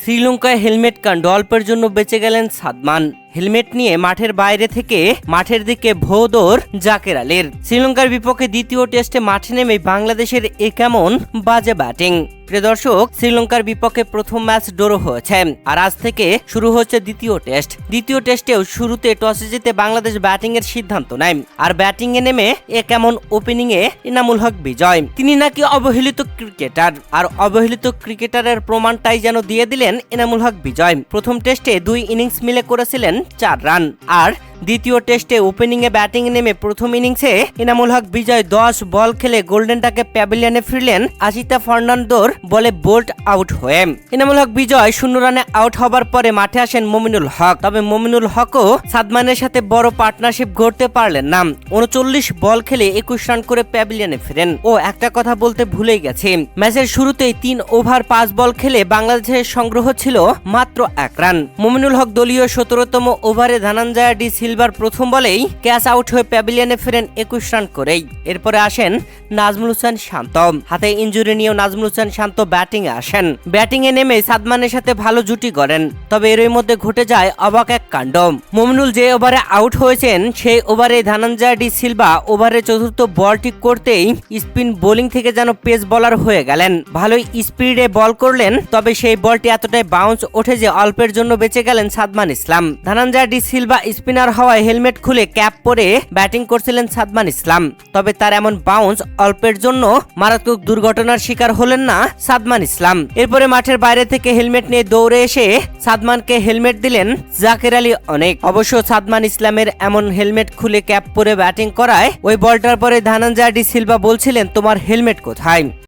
শ্রীলঙ্কায় হেলমেট কাণ্ড অল্পের জন্য বেঁচে গেলেন সাদমান। হেলমেট নিয়ে মাঠের বাইরে থেকে মাঠের দিকে ভোদর জাকের আলীর। শ্রীলঙ্কার বিপক্ষে দ্বিতীয় টেস্টে মাঠে নেমে বাংলাদেশের এ কেমন বাজে ব্যাটিং। প্রিয় দর্শক, শ্রীলঙ্কার বিপক্ষে প্রথম ম্যাচ ড্র হয়েছে আর আজ থেকে শুরু হচ্ছে দ্বিতীয় টেস্ট। দ্বিতীয় টেস্টেও শুরুতে টসে জিতে বাংলাদেশ ব্যাটিং এর সিদ্ধান্ত নেয়। আর ব্যাটিং এ নেমে এ কেমন ওপেনিং এ ইনামুল হক বিজয়। তিনি নাকি অবহেলিত ক্রিকেটার। আর অবহেলিত ক্রিকেটারের প্রমাণটাই যেন দিয়ে দিলেন ইনামুল হক বিজয়। প্রথম টেস্টে দুই ইনিংস মিলে করেছিলেন চার রান। আর দ্বিতীয় টেস্টে ওপেনিংয়ে ব্যাটিং নেমে প্রথম ইনিংসে ইনামুল হক বিজয় দশ বল খেলে গোল্ডেনটাকে প্যাভিলিয়নে ফিরলেন আশিতা ফার্নান্দোর বলে বোল্ট আউট হয়ে। ইনামুল হক বিজয় শূন্য রানে আউট হবার পরে মাঠে আসেন মমিনুল হক। তবে মমিনুল হকও সাদমানের সাথে বড় পার্টনারশিপ গড়তে পারলেন না। উনচল্লিশ বল খেলে একুশ রান করে প্যাভিলিয়নে ফিরেন। ও একটা কথা বলতে ভুলেই গেছি। ম্যাচের শুরুতেই তিন ওভার পাঁচ বল খেলে বাংলাদেশের সংগ্রহ ছিল মাত্র এক রান। মমিনুল হক দলীয় সতেরোতম ওভারে ধানাঞ্জয়া ডি সিলভার প্রথম বলেই ক্যাচ আউট হয়ে প্যাভিলিয়নে ফেরেন একুশ রান করেই। এরপরে আসেন নাজমুল হোসেন শান্ত। হাতে ইঞ্জুরি নিয়েও নাজমুল হোসেন শান্ত ব্যাটিং আসেন। ব্যাটিং এ নেমে সাদমানের সাথে ভালো জুটি করেন তবে এরই মধ্যে ঘটে যায় অবাক এক কাণ্ড। মমিনুল যে ওভারে আউট হয়েছেন, সেই ওভারে ধানাঞ্জয়া ডি সিলভা ওভারে চতুর্থ বলটি করতেই স্পিন বোলিং থেকে যেন পেস বলার হয়ে গেলেন। ভালোই স্পিডে বল করলেন, তবে সেই বলটি এতটাই বাউন্স ওঠে যে অল্পের জন্য বেঁচে গেলেন সাদমান ইসলাম। ধানাঞ্জয়া ডি সিলভা স্পিনার হওয়ায় হেলমেট খুলে ক্যাপ পরে ব্যাটিং করছিলেন সাদমান ইসলাম। তবে তার এমন বাউন্স অল্পের জন্য মারাত্মক দুর্ঘটনার শিকার হলেন না সাদমান ইসলাম। এরপরে মাঠের বাইরে থেকে হেলমেট নিয়ে দৌড়ে এসে সাদমানকে হেলমেট দিলেন জাকের আলী অনেক। অবশ্য সাদমান ইসলামের এমন হেলমেট খুলে ক্যাপ পরে ব্যাটিং করায় ওই বলটার পরে ধানাঞ্জয়া ডি সিলভা বলছিলেন, তোমার হেলমেট কোথায়?